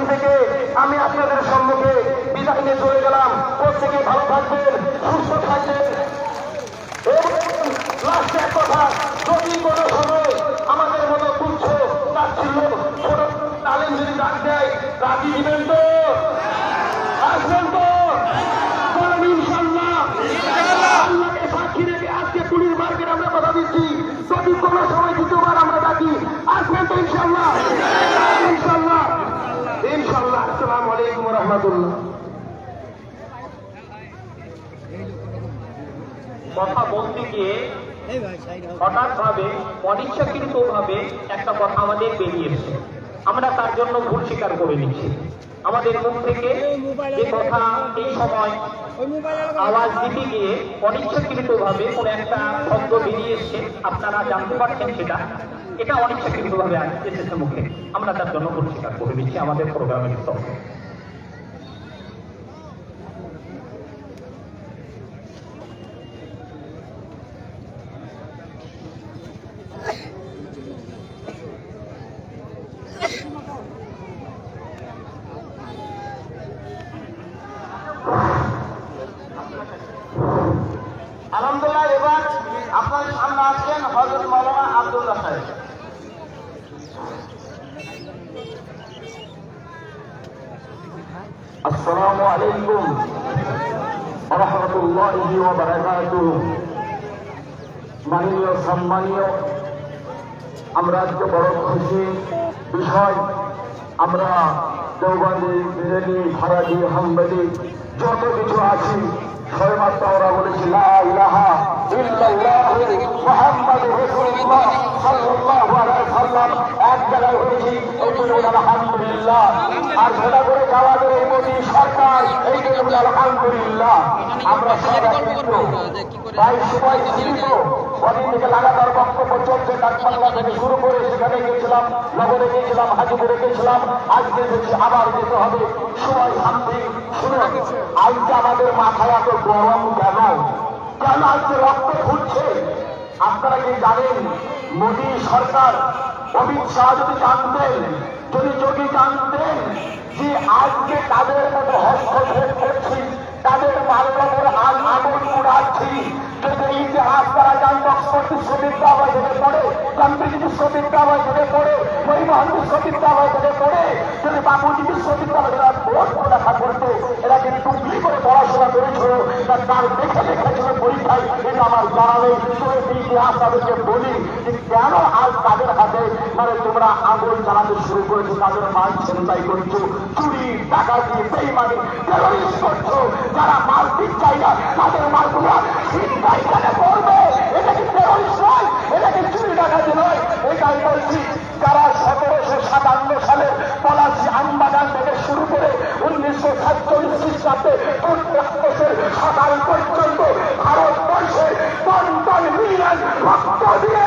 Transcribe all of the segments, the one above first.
অনুষ্ঠান থেকে আমি আপনাদের সম্মুখে বিদায় নিয়ে চলে গেলাম। প্রত্যেকে ভালো থাকবেন, সুস্থ থাকবেন। যদি সময় আমাদের মতো তুচ্ছ ছোট তালিম যদি ডাক দেয়, রাজি দিবেন তো? আসবেন তো বলেন ইনশাল্লাহ আল্লাহকে সাক্ষী রেখে আজকে পুলিশ মার্কেট আমরা কথা দিচ্ছি যদি কোনো সময় দ্বিতীয়বার আমরা ডাকি আসবেন তো ইনশাল্লাহ ইনশাল্লাহ ইনশাল্লাহ আসসালামু আলাইকুম রহমতুল্লাহ কথা গিয়ে হঠাৎ ভাবে অনিচ্ছাকৃত ভাবে একটা কথা আমাদের বেরিয়ে এসছে। আমরা তার জন্য ভুল স্বীকার করে নিচ্ছি। আমাদের মুখ থেকে যে কথা এই সময় আওয়াজ দিতে গিয়ে অনিচ্ছাকৃত ভাবে কোন একটা শব্দ বেরিয়ে এসছে, আপনারা জানতে পারছেন সেটা? এটা অনিচ্ছাকৃত ভাবে এসেছে মুখে। আমরা তার জন্য ভুল স্বীকার করে নিচ্ছি আমাদের প্রোগ্রামের তরফে আলহামদুলিল্লাহ, এবার আপনাদের সামনে আসছেন হজরত মৌলানা আব্দুল্লাহ সাহেব। আসসালামু আলাইকুম রহমতুল্লাহি ওয়া মাননীয়, সম্মানীয় আমরা আজকে বড় খুশি বিষয়। আমরা দেওবান্দি বিরেলি ভারাজি হাম্বালি যত কিছু আছি আমরা বলেছি লা ইলাহা ইল্লাল্লাহু মুহাম্মাদুর রাসূলুল্লাহ সাল্লাল্লাহু আলাইহি সাল্লাম। এক জায়গায় হয়েছি আলহামদুলিল্লাহ। আর ভেড়া করে যাওয়াদের এই মোদী সরকার এই জন্য বলে আলহামদুলিল্লাহ। আমরা তাই সবাই জীবিত থেকে লাগাতার বক্তব্য চলছে ডাকবাংলা থেকে শুরু করে সেখানে গেছিলাম নগরে গেছিলাম হাজিপুরে গেছিলাম আজকে দেখছি আবার যেতে হবে। সবাই শান্তি শুনুন আজকে আমাদের মাথায় এত গরম কেন? কেন আজকে রক্ত ফুটছে? আপনারা কি জানেন, মোদী সরকার, অমিত শাহ যদি জানতেন, যদি যোগী জানতেন যে আজকে তাদের মতো হস্তক্ষেপ করছি, তাদের আজ আগুন উড়াচ্ছি যদি যান অক্সফোর্ড বিশ্ববিদ্যালয় থেকে পড়ে কেমব্রিজ বিশ্ববিদ্যালয় থেকে পড়ে পরিবহন বিশ্ববিদ্যালয় থেকে পড়ে যদি বাপুজি বিশ্ববিদ্যালয় করতো এরা কিন্তু টুকলি করে পড়াশোনা করেছিল তার দেখে এটা আমার জানা নেই ইতিহাস বলি যে কেন আজ তাদের হাতে মানে তোমরা আগুন চালাতে শুরু করেছ তাদের মাল ছিনতাই করছ চুরি ডাকাতি বেইমানি টেরোরিস্ট করছ যারা মাল ঠিক চাই না তাদের মালগুলো ছিনতাই কেন করবে এটা কি টেরোরিস্ট নয় এটা কি চুরি ডাকাতি নয় এটাই বলছি যারা সতেরোশো সাতান্ন সালে পলাশি আমবাগান থেকে শুরু করে উনিশশো সাতচল্লিশ খ্রিস্টাব্দে সকাল পর্যন্ত ভারতবর্ষে টন টন মিলিয়ন রক্ত দিয়ে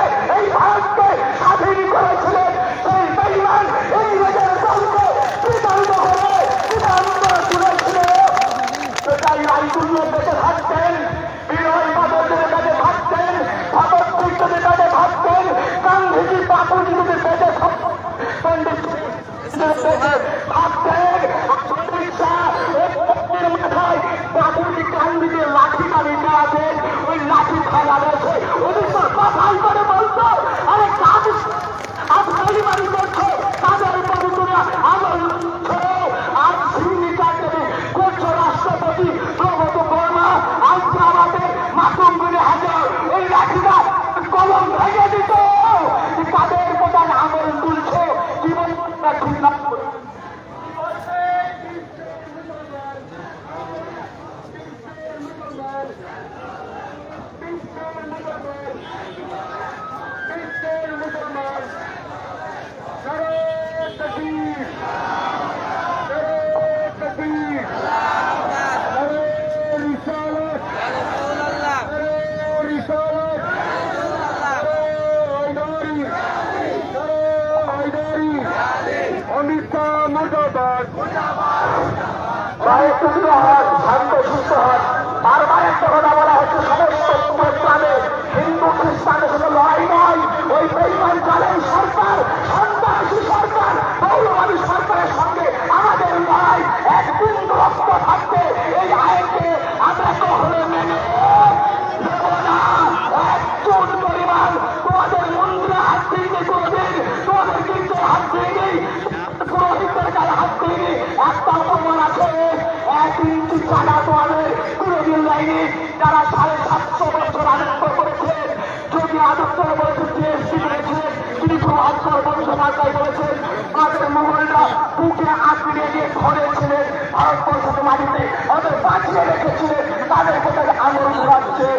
যারা সাড়ে সাতশো বছর আনন্দ করেছেন যদি আনন্দ বলেছেন জিএসটি করেছেন তিনি সমাজকর বংশমাতায় বলেছেন, আমাদের মোহনরা বুকে আঁকড়ে নিয়ে ঘরে ছিলেন ভারতবর্ষকে মাটিতে ওদের বাঁচিয়ে রেখেছিলেন, তাদেরকে তাদের আঙুল ঘুরাচ্ছে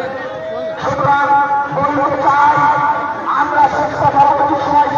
সুতরাং বলতে চাই আমরা শিক্ষা ভবনের সময়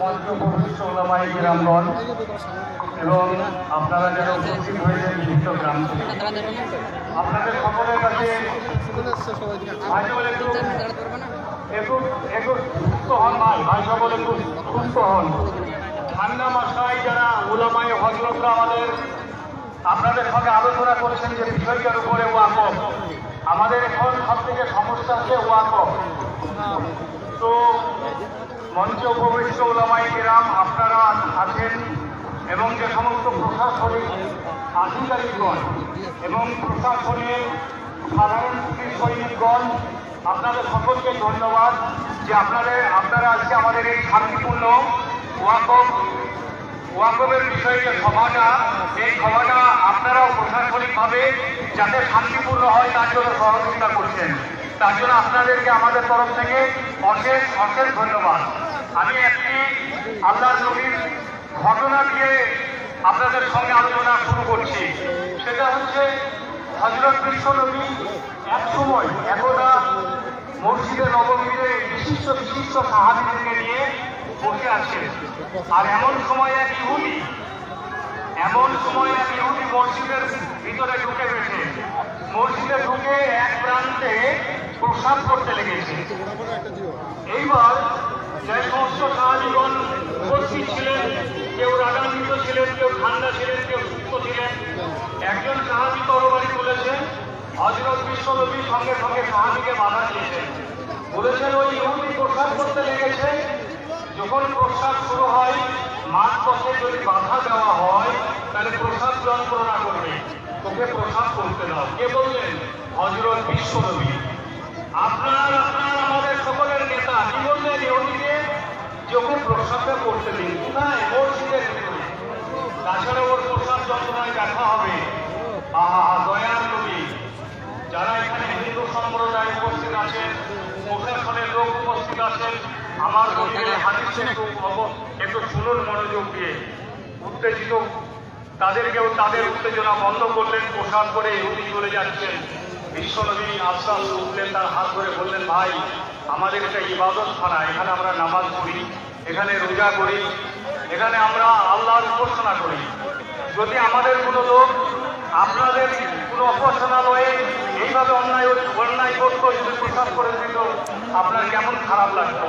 পঞ্চভূমিষ্ঠ ওলামায়ে কিরামগণ এবং আপনারা যারা উপস্থিত হয়েছেন বিভিন্ন গ্রাম থেকে আপনাদের সকলের কাছে সকল সুস্থ হন ভাই একটু সুস্থ হন ঠান্ডা মাসায় যারা ওলামায় হজরতরা আমাদের আপনাদের সঙ্গে আলোচনা করেছেন যে বিষয়টার উপরে ওয়াকফ। আমাদের এখন সব থেকে সমস্যা হচ্ছে ওয়াকফ। তো মঞ্চ উপবিষ্ট ওলামাই গ্রাম আপনারা আছেন এবং যে সমস্ত প্রশাসনিক আধিকারিকগণ এবং প্রশাসনের সাধারণ পুলিশ সৈনিকগণ আপনাদের সকলকে ধন্যবাদ যে আপনাদের, আপনারা আজকে আমাদের এই শান্তিপূর্ণ ওয়াকফ ওয়াকফের বিষয়ে যে সভাটা এই সভাটা আপনারাও প্রশাসনিকভাবে যাতে শান্তিপূর্ণ হয়, তার জন্য সহযোগিতা করছেন। তার জন্য আপনাদেরকে আমাদের তরফ থেকে অশেষ অশেষ ধন্যবাদ। আমি একটি আল্লাহ নবীর ঘটনা দিয়ে আপনাদের সঙ্গে আলোচনা শুরু করছি। সেটা হচ্ছে হজরত বিশ্ব নবী এক সময় একদা মসজিদে নবমীতে বিশিষ্ট বিশিষ্ট সাহাবিদেরকে নিয়ে বসে আছেন আর এমন সময় এক ইহুদি, এমন সময় এক ইহুদি মসজিদের ভিতরে ঢুকে গেছে মসজিদে ঢুকে এক প্রান্তে প্রসাদ করতে লেগেছে। এইবার যে সমস্ত সাহাবিগণ উপস্থিত ছিলেন, কেউ রাগান্বিত ছিলেন, কেউ ঠান্ডা ছিলেন, কেউ সুস্থ ছিলেন, একজন সাহাবি তরবারি তুলেছেন হজরত বিশ্বনবী সঙ্গে সঙ্গে সাহাবিকে বাধা দিয়েছেন বলেছেন ওই ইহুদি প্রসাদ করতে লেগেছে যখন প্রসাদ শুরু হয় মাঠ পথে যদি বাধা দেওয়া হয়, তাহলে প্রসাদ যন্ত্রণা করবে। তোকে প্রসাদ করতে দাও। কে বললেন? হজরত বিশ্বনবী আপনার আপনার, আমাদের সকলের নেতা। কি বললেন ইহুদিকে? যে ওকে প্রসাদটা করতে দিন। কোথায়? মসজিদের ভিতরে তাছাড়া ওর প্রসাদ যন্ত্রণায় দেখা হবে। আহা, দয়ার নবী। যারা এখানে হিন্দু সম্প্রদায় উপস্থিত আছেন, প্রশাসনের লোক উপস্থিত আছেন আমার বলতে হাদিসে একটু একটু শুনুন মনোযোগ দিয়ে উত্তেজিত। তাদেরকেও তাদের উত্তেজনা বন্ধ করলেন, প্রসাদ করে ইহুদি চলে যাচ্ছেন। বিশ্বনবী আফসাল উঠলেন, তার হাত ধরে বললেন, ভাই, আমাদের একটা ইবাদত খানা এখানে আমরা নামাজ পড়ি, এখানে রোজা করি, এখানে আমরা আল্লাহর উপাসনা করি। যদি আমাদের কোনো লোক আপনাদের কোনো অপশনালয়ে এইভাবে অন্যায় অন্যায় করতো, যদি প্রসাদ করে দিত, আপনার কেমন খারাপ লাগতো?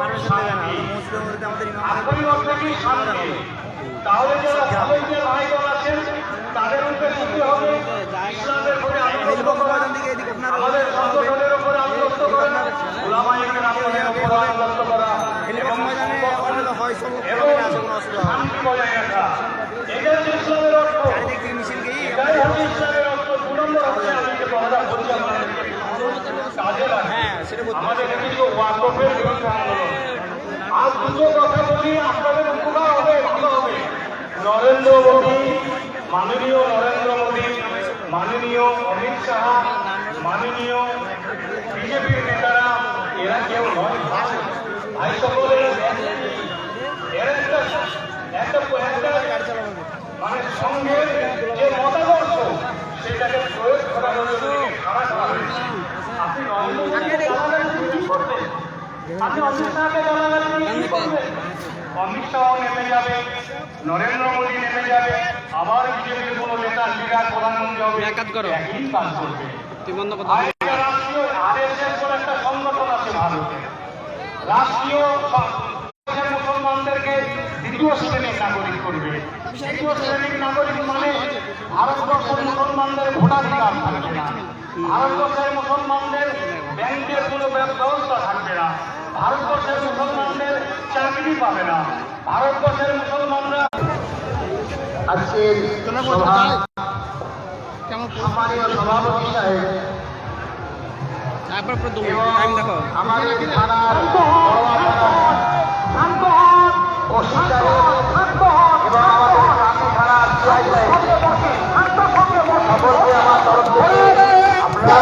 তাহলে যারা সাবেকদের ভাইগণ আছেন তাদের উদ্দেশ্যে কি হবে ইসলামের প্রতি আমাদের সংগঠনের উপরে আনুগত্য করা ওলামায়ে কেরামের উপরে আনুগত্য করা এবং শান্তি বজায় রাখা এটাই হচ্ছে ইসলামের অর্থ এটাই হচ্ছে ইসলামের অর্থ দু নম্বর হচ্ছে আমি যে কথাটা বলছি কাজে লাগে আমাদের কিন্তু ওয়াকফের বিরুদ্ধে আজ দুটো কথা বলি, আপনাদের উপকার হবে, ভালো হবে। নরেন্দ্র মোদী, মাননীয় নরেন্দ্র মোদী, মাননীয় অমিত শাহ, মাননীয় বিজেপির নেতারা, এরা কেউ নয় ভাই সকলের এরা একটা মানে সঙ্গের যে মতাদর্শ সেটাকে প্রয়োগ করার জন্য খারাপ করা হয়েছে আপনি নরেন্দ্র মোদীকে গালাগালি দিয়ে কি করবেন আপনি অমিত শাহকে গালাগালি কি করবেন অমিত শাহ নেমে যাবে নরেন্দ্র মোদী নেমে যাবে আবার বিজেপির কোনো নেতা লিডার প্রধানমন্ত্রী হবে। একই কাজ করবে। আর একটা রাষ্ট্রীয় আরএসএস বলে একটা সংগঠন আছে ভারতে রাষ্ট্রীয় মুসলমানদেরকে দ্বিতীয় শ্রেণির নাগরিক করবে। দ্বিতীয় শ্রেণির নাগরিক মানে ভারতবর্ষের মুসলমানদের ভোটাধিকার থাকবে না। ভারতবর্ষের মুসলমানদের ব্যাংকের কোনো ব্যবস্থা থাকবে না। ভারতবর্ষের মুসলমানদের চাকরি পাবে না। ভারতবর্ষের মুসলমানরা আজকের সভা সম্মানীয় সভাপতি সাহেব আমাদের থানার সকলকে আমার তরফ থেকে আপনারা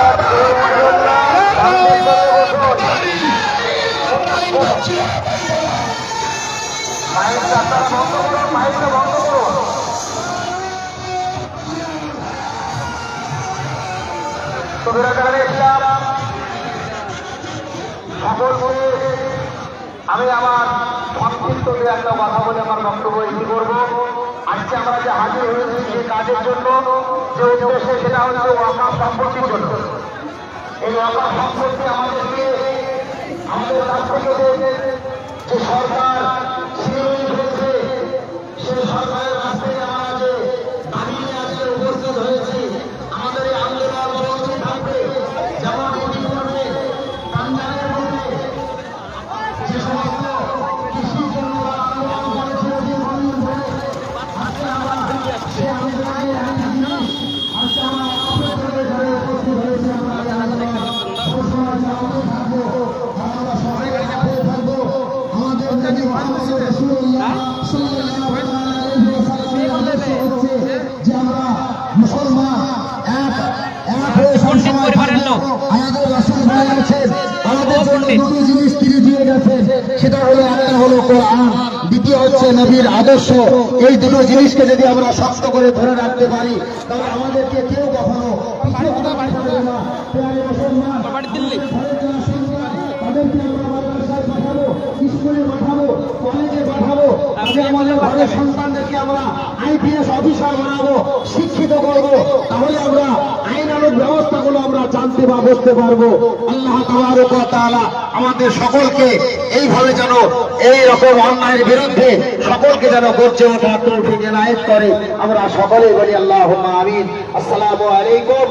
আমি আমার সংক্ষিপ্ত একটা কথা বলে আমার বক্তব্য শুরু করব। আজকে আমরা যে হাজির হয়েছি যে কাজের জন্য, যে উদ্দেশ্যে সেটা হচ্ছে ওয়াকাফ সম্পত্তির জন্য। এই ওয়াকাফ সম্পত্তি আমাদেরকে আমাদের রাষ্ট্রপতি যে সরকার সবসময় থাকব। আমাদের রাসূল গেছেন আমাদের জন্য দুটো জিনিস তিনি দিয়ে গেছেন। সেটা হলো একটা হলো কোরআন দ্বিতীয় হচ্ছে নবীর আদর্শ। এই দুটো জিনিসকে যদি আমরা শক্ত করে ধরে রাখতে পারি তাহলে আমাদেরকে কেউ কখনো তাদের ঘরের সন্তানদেরকে আমরা আইপিএস অফিসার বানাবো, শিক্ষিত করব। তাহলে আমরা আইনানুক ব্যবস্থাগুলো আমরা জানতে বা বুঝতে পারব। আল্লাহ আমাদের সকলকে এইভাবে যেন এই রকম অন্যায়ের বিরুদ্ধে সকলকে যেন গর্জে ওঠা তৌফিক এনায়েত করে। আমরা সকলেই বলি আল্লাহুম্মা আমিন। আসসালামু আলাইকুম